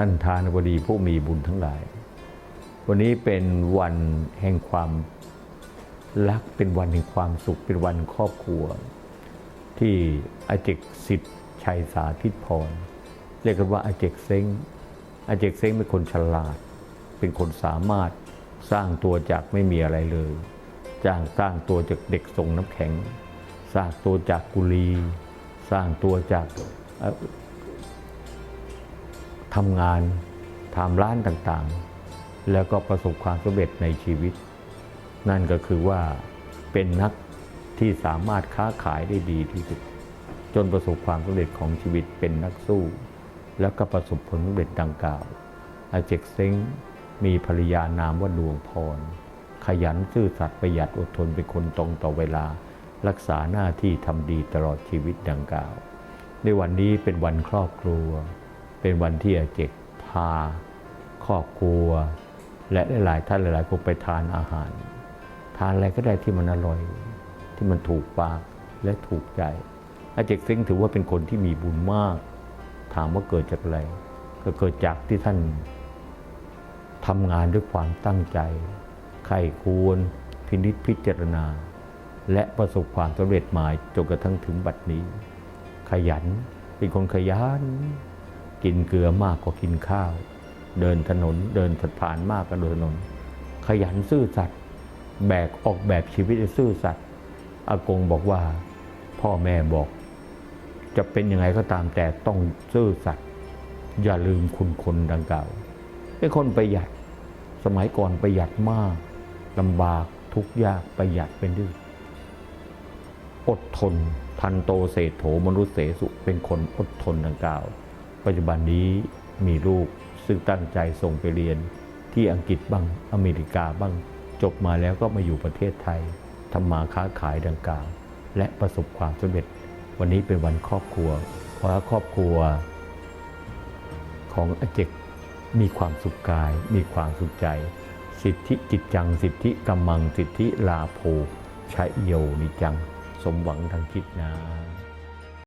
ท่านทานบดีผู้มีบุญทั้งหลาย วันนี้เป็นวันแห่งความรักเป็นวันแห่งความสุขเป็นวันครอบครัว ที่อาเจกสิทธิ์ชัยสาธิตพรเรียกกันว่าอาเจกเซ้งอาเจกเซ้งเป็นคนฉลาด เป็นคนสามารถสร้างตัวจากไม่มีอะไรเลยจ้างสร้างตัวจากเด็กส่งน้ำแข็ง สร้างตัวจากกุลี สร้างตัวจาก ทำงานทำร้านต่างๆ แล้วก็ประสบความสำเร็จในชีวิต นั่นก็คือว่าเป็นนักที่สามารถค้าขายได้ดีที่สุด จนประสบความสำเร็จของชีวิตเป็นนักสู้ แล้วก็ประสบผลสำเร็จดังกล่าวอาเจกเซ้งมีภรรยานามว่าดวงพร ขยันซื่อสัตย์ประหยัดอดทนเป็นคนตรงต่อเวลา รักษาหน้าที่ทำดีตลอดชีวิตดังกล่าว ในวันนี้เป็นวันครอบครัว เป็นวันที่อาเจกพาครอบครัว และหลายท่านหลายๆคนไปทานอาหาร ทานอะไรก็ได้ที่มันอร่อย ที่มันถูกปากและถูกใจอาเจกซ้งถือว่าเป็นคนที่มีบุญมาก ถามว่าเกิดจากอะไร ก็เกิดจากที่ท่านทำงานด้วยความตั้งใจใครควร พินิจพิจารณา และประสบความสำเร็จหมายจนกระทั่งถึงบัดนี้ ขยัน เป็นคนขยัน กินเกลือมากกว่ากินข้าว เดินถนนเดินผ่านมากกว่าเดินถนน ขยันซื่อสัตย์แบกออกแบบชีวิตให้ซื่อสัตย์อากงบอกว่าพ่อแม่บอก จะเป็นยังไงก็ตามแต่ต้องซื่อสัตย์อย่าลืมคุณคนดังกล่าว เป็นคนประหยัด สมัยก่อนประหยัดมากลำบากทุกยากประหยัดเป็นดื้ออดทน ทันโตเศรษโถมนุษย์เสสุเป็นคนอดทนดังกล่าว ปัจจุบันนี้มีลูกซึ่งตั้งใจส่งไปเรียนที่อังกฤษบ้างอเมริกาบ้างจบมาแล้วก็มาอยู่ประเทศไทยทำมาค้าขายดังกล่าว และประสบความสำเร็จ วันนี้เป็นวันครอบครัว เพราะครอบครัว ของอาเจกมีความสุขกาย มีความสุขใจ สิทธิจิตจัง สิทธิกำมัง สิทธิลาโภชัยโยนิจัง สมหวังทางคิดนะ